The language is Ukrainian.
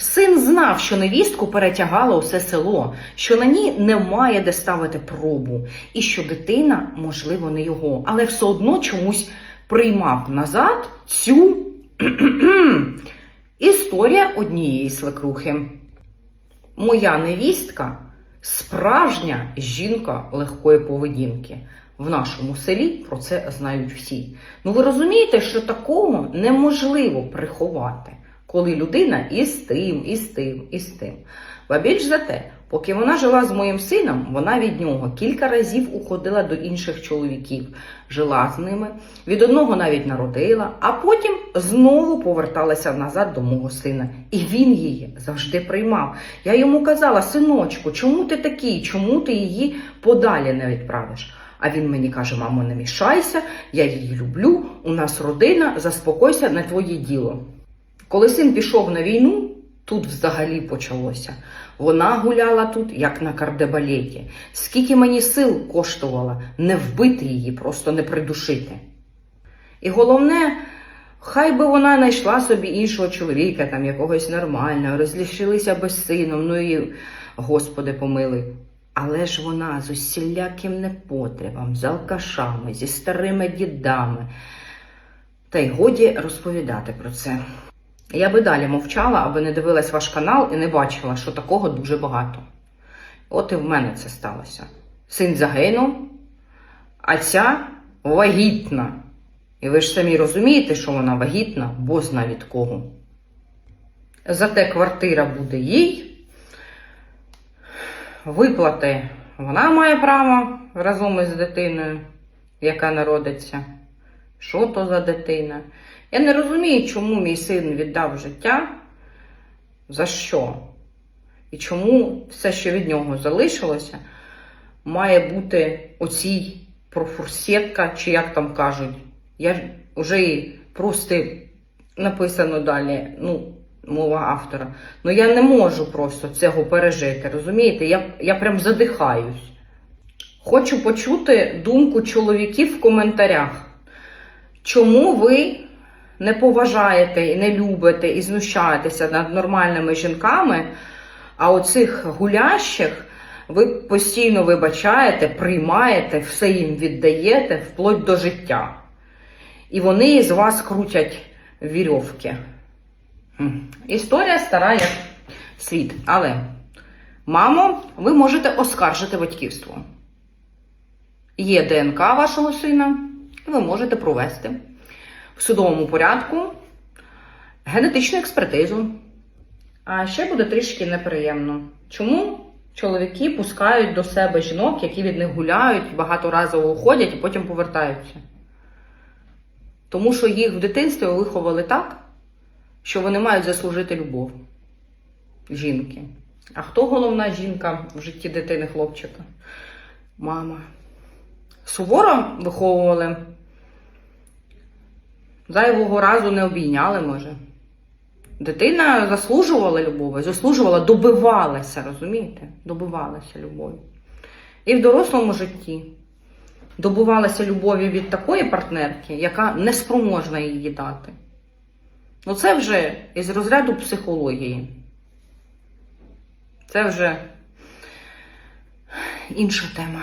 Син знав, що невістку перетягало усе село, що на ній немає де ставити пробу, і що дитина, можливо, не його, але все одно чомусь приймав назад цю історія однієї свекрухи. Моя невістка справжня жінка легкої поведінки. В нашому селі про це знають всі. Ну ви розумієте, що такого неможливо приховати, коли людина і з тим, і з тим, і з тим. Ба більш за те, поки вона жила з моїм сином, вона від нього кілька разів уходила до інших чоловіків, жила з ними, від одного навіть народила, а потім знову поверталася назад до мого сина. І він її завжди приймав. Я йому казала, синочку, чому ти такий? Чому ти її подалі не відправиш? А він мені каже: мамо, не мішайся, я її люблю, у нас родина, заспокойся, не твоє діло. Коли син пішов на війну, тут взагалі почалося. Вона гуляла тут, як на кардебалеті. Скільки мені сил коштувало не вбити її, просто не придушити. І головне, хай би вона знайшла собі іншого чоловіка, там якогось нормального, розлішилися без сином, ну і Господи помилуй. Але ж вона з усіляким непотребом, з алкашами, зі старими дідами. Та й годі розповідати про це. Я би далі мовчала, аби не дивилась ваш канал і не бачила, що такого дуже багато. От і в мене це сталося. Син загинув, а ця вагітна. І ви ж самі розумієте, що вона вагітна, бо зна від кого. Зате квартира буде їй. Виплати вона має право разом із дитиною, яка народиться. Що то за дитина? Я не розумію, чому мій син віддав життя. За що? І чому все, що від нього залишилося, має бути оцій профурсетка, чи як там кажуть. Я вже і просто написано далі, ну, мова автора. Ну я не можу просто цього пережити, розумієте? Я, я прям задихаюсь. Хочу почути думку чоловіків в коментарях. Чому ви не поважаєте і не любите і знущаєтеся над нормальними жінками, а оцих гулящих ви постійно вибачаєте, приймаєте, все їм віддаєте вплоть до життя. І вони з вас крутять вірьовки. Історія стара як світ. Але, мамо, ви можете оскаржити батьківство. Є ДНК вашого сина, ви можете провести в судовому порядку генетичну експертизу. А ще буде трішки неприємно. Чому чоловіки пускають до себе жінок, які від них гуляють, багаторазово уходять і потім повертаються? Тому що їх в дитинстві виховали так, що вони мають заслужити любов жінки. А хто головна жінка в житті дитини хлопчика? Мама. Суворо виховували. Зайвого разу не обійняли, може. Дитина заслужувала любові, заслужувала, добивалася, розумієте? Добивалася любові. І в дорослому житті добувалася любові від такої партнерки, яка не спроможна її дати. Ну, це вже із розряду психології. Це вже інша тема.